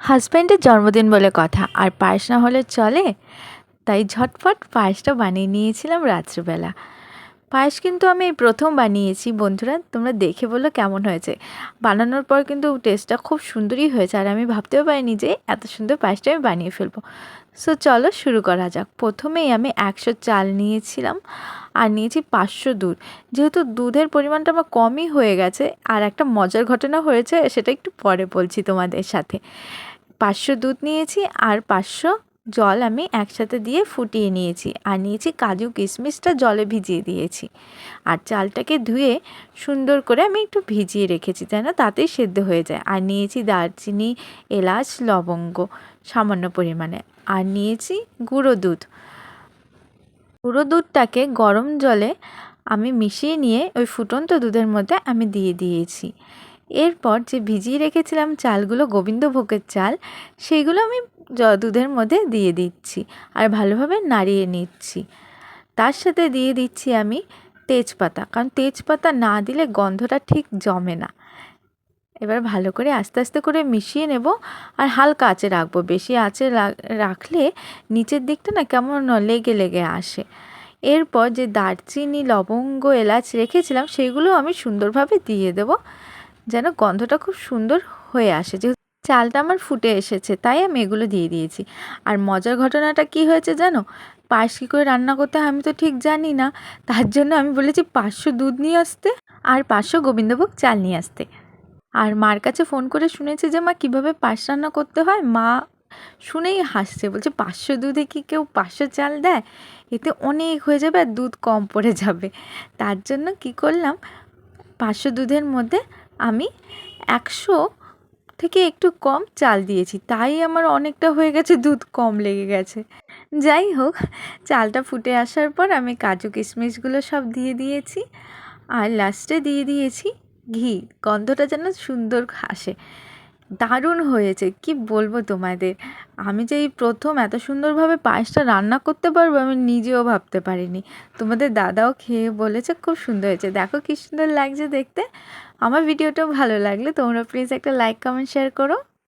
হাজব্যান্ডের জন্মদিন বলে কথা, আর পায়েস না হলে চলে। তাই ঝটফট পায়েসটা বানিয়ে নিয়েছিলাম রাত্রিবেলা। পায়েস কিন্তু আমি প্রথম বানিয়েছি, বন্ধুরা, তোমরা দেখে বলো কেমন হয়েছে। বানানোর পর কিন্তু টেস্টটা খুব সুন্দরই হয়েছে, আর আমি ভাবতেও পারিনি যে এত সুন্দর পায়েসটা আমি বানিয়ে ফেলব। সো চলো শুরু করা যাক। প্রথমেই আমি একশো চাল নিয়েছিলাম। আর নিয়েছি পাঁচশো দুধ। যেহেতু দুধের পরিমাণটা আমার কমই হয়ে গেছে, আর একটা মজার ঘটনা হয়েছে, সেটা একটু পরে বলছি তোমাদের সাথে। পাঁচশো দুধ নিয়েছি, আর পাঁচশো জল আমি একসাথে দিয়ে ফুটিয়ে নিয়েছি, আর নিয়েছি কাজু কিশমিশটা জলে ভিজিয়ে দিয়েছি। আর চালটাকে ধুয়ে সুন্দর করে আমি একটু ভিজিয়ে রেখেছি, যেন তাতেই সেদ্ধ হয়ে যায়। আর নিয়েছি দারচিনি, এলাচ, লবঙ্গ সামান্য পরিমাণে। আর নিয়েছি গুঁড়ো দুধ। গুঁড়ো দুধটাকে গরম জলে আমি মিশিয়ে নিয়ে ওই ফুটন্ত দুধের মধ্যে আমি দিয়ে দিয়েছি। এরপর যে ভিজিয়ে রেখেছিলাম চালগুলো গোবিন্দভোগের চাল সেইগুলো আমি দুধের মধ্যে দিয়ে দিচ্ছি আর ভালোভাবে নাড়িয়ে নিচ্ছি। তার সাথে দিয়ে দিচ্ছি আমি তেজপাতা, কারণ তেজপাতা না দিলে গন্ধটা ঠিক জমে না। এবার ভালো করে আস্তে আস্তে করে মিশিয়ে নেব আর হালকা আঁচে রাখব। বেশি আঁচে রাখলে নিচের দিকটা না কেমন লেগে লেগে আসে। এরপর যে দারচিনি, লবঙ্গ, এলাচ রেখেছিলাম সেগুলো আমি সুন্দরভাবে দিয়ে দেবো যেন গন্ধটা খুব সুন্দর হয়ে আসে। যেহেতু চালটা আমার ফুটে এসেছে তাই আমি এগুলো দিয়ে দিয়েছি। আর মজার ঘটনাটা কি হয়েছে জানো? পায়েস কী করে রান্না করতে আমি তো ঠিক জানি না। তার জন্য আমি বলেছি, পাঁচশো দুধ নিয়ে আসতে আর পাঁচশো গোবিন্দভোগ চাল নিয়ে আসতে। আর মার কাছে ফোন করে শুনেছি যে, মা, কীভাবে পায়েস রান্না করতে হয়? মা শুনেই হাসছে, বলছে, পাঁচশো দুধে কি কেউ পাঁচশো চাল দেয়? এতে অনেক হয়ে যাবে আর দুধ কম পড়ে যাবে। তার জন্য কি করলাম, পাঁচশো দুধের মধ্যে আমি একশো থেকে একটু কম চাল দিয়েছি। তাই আমার অনেকটা হয়ে গেছে, দুধ কম লেগে গেছে। যাই হোক, চালটা ফুটে আসার পর আমি কাজু কিশমিশগুলো সব দিয়ে দিয়েছি। আর লাস্টে দিয়ে দিয়েছি ঘি, গন্ধটা যেন সুন্দর আসে। দারুণ হয়েছে, কি বলব তোমাদের? আমি যে এই প্রথম এত সুন্দরভাবে পায়েসটা রান্না করতে পারব, আমি নিজেও ভাবতে পারিনি। তোমাদের দাদাও খেয়ে বলেছে, খুব সুন্দর হয়েছে। দেখো কি সুন্দর লাগছে দেখতে। আমার ভিডিওটাও ভালো লাগলে তোমরা প্লিজ একটা লাইক কমেন্ট শেয়ার করো।